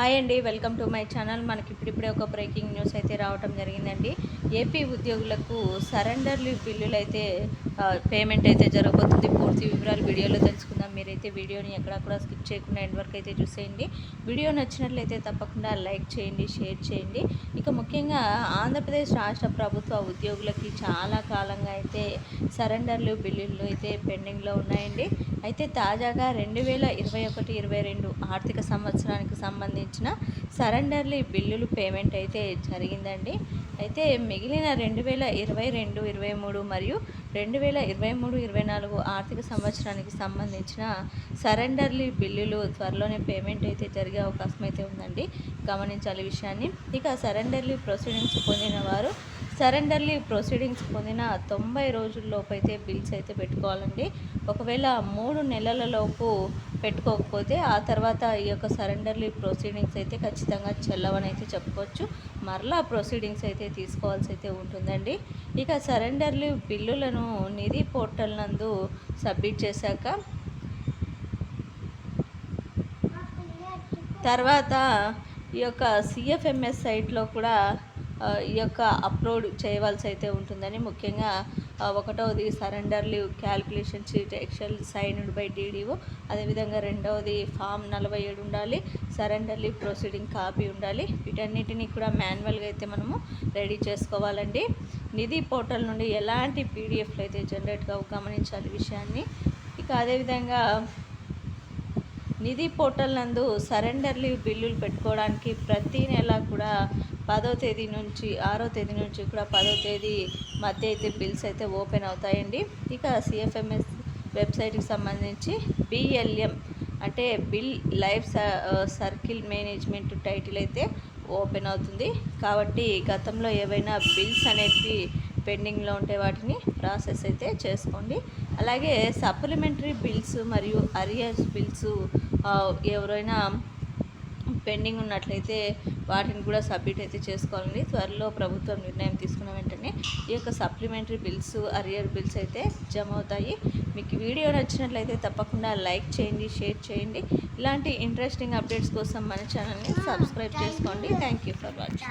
Hi అండి welcome to my channel. మనకి ఇప్పుడిప్పుడే ఒక బ్రేకింగ్ న్యూస్ అయితే రావటం జరిగిందండి. ఏపీ ఉద్యోగులకు సరెండర్ లీవ్ బిల్లులు అయితే పేమెంట్ అయితే జరగబోతుంది. వీడియోని ఎక్కడ స్కిప్ చేయకుండా ఎండ్ వరకు అయితే చూసేయండి. వీడియో నచ్చినట్లయితే తప్పకుండా లైక్ చేయండి షేర్ చేయండి. ఇక ముఖ్యంగా ఆంధ్రప్రదేశ్ రాష్ట్ర ప్రభుత్వ ఉద్యోగులకి చాలా కాలంగా అయితే సరెండర్లు బిల్లులు అయితే పెండింగ్లో ఉన్నాయండి. అయితే తాజాగా రెండు వేల ఇరవై ఒకటి ఇరవై రెండు ఆర్థిక సంవత్సరానికి సంబంధించిన సరెండర్లీ బిల్లులు పేమెంట్ అయితే జరిగిందండి. అయితే మిగిలిన రెండు వేల ఇరవై రెండు ఇరవై మూడు మరియు రెండు వేల ఇరవై మూడు ఇరవై నాలుగు ఆర్థిక సంవత్సరానికి సంబంధించిన సరెండర్లీ బిల్లులు త్వరలోనే పేమెంట్ అయితే జరిగే అవకాశం అయితే ఉందండి. గమనించాలి విషయాన్ని. ఇక సరెండర్లీ ప్రొసీడింగ్స్ పొందిన వారు సరెండర్లీ ప్రొసీడింగ్స్ పొందిన తొంభై రోజుల్లోపు అయితే బిల్స్ అయితే పెట్టుకోవాలండి. ఒకవేళ మూడు నెలలలోపు పెట్టుకోకపోతే ఆ తర్వాత ఈ యొక్క సరెండర్లీ ప్రొసీడింగ్స్ అయితే ఖచ్చితంగా చెల్లవని అయితే చెప్పుకోవచ్చు. మరలా ప్రొసీడింగ్స్ అయితే తీసుకోవాల్సి అయితే ఉంటుందండి. ఇక సరెండర్లీ బిల్లులను నిధి పోర్టల్ నందు సబ్మిట్ చేశాక తర్వాత ఈ యొక్క సిఎఫ్ఎంఎస్ సైట్లో కూడా ఈ యొక్క అప్లోడ్ చేయవలసి అయితే ఉంటుందని ముఖ్యంగా ఒకటవది surrender leave calculation sheet excel signed by DDO అదేవిధంగా రెండవది ఫామ్ నలభై ఏడు ఉండాలి సరెండర్ లీవ్ ప్రొసీడింగ్ కాపీ ఉండాలి వీటన్నిటిని కూడా మాన్యువల్గా అయితే మనము రెడీ చేసుకోవాలండి. నిధి పోర్టల్ నుండి ఎలాంటి పీడిఎఫ్లు అయితే జనరేట్ కావు గమనించాలి విషయాన్ని ఇక అదేవిధంగా నిధి పోర్టల్ నందు సరెండర్ లీవ్ బిల్లులు పెట్టుకోవడానికి ప్రతి నెల కూడా పదో తేదీ నుంచి ఆరో తేదీ నుంచి కూడా పదో తేదీ మధ్య అయితే బిల్స్ అయితే ఓపెన్ అవుతాయండి. ఇక సిఎఫ్ఎంఎస్ వెబ్సైట్కి సంబంధించి బిఎల్ఎం అంటే bill life circle management title అయితే ఓపెన్ అవుతుంది. కాబట్టి గతంలో ఏవైనా బిల్స్ అనేటివి పెండింగ్లో ఉంటే వాటిని ప్రాసెస్ అయితే చేసుకోండి. అలాగే సప్లిమెంటరీ బిల్స్ మరియు అరియర్స్ బిల్స్ ఎవరైనా పెండింగ్ ఉన్నట్లయితే వాటిని కూడా సబ్మిట్ అయితే చేసుకోవాలండి. త్వరలో ప్రభుత్వం నిర్ణయం తీసుకున్న వెంటనే ఈ యొక్క సప్లిమెంటరీ బిల్స్ అరియర్ బిల్స్ అయితే జమ అవుతాయి. మీకు వీడియో నచ్చినట్లయితే తప్పకుండా లైక్ చేయండి షేర్ చేయండి. ఇలాంటి ఇంట్రెస్టింగ్ అప్డేట్స్ కోసం మన ఛానల్ని సబ్స్క్రైబ్ చేసుకోండి. Thank you for watching.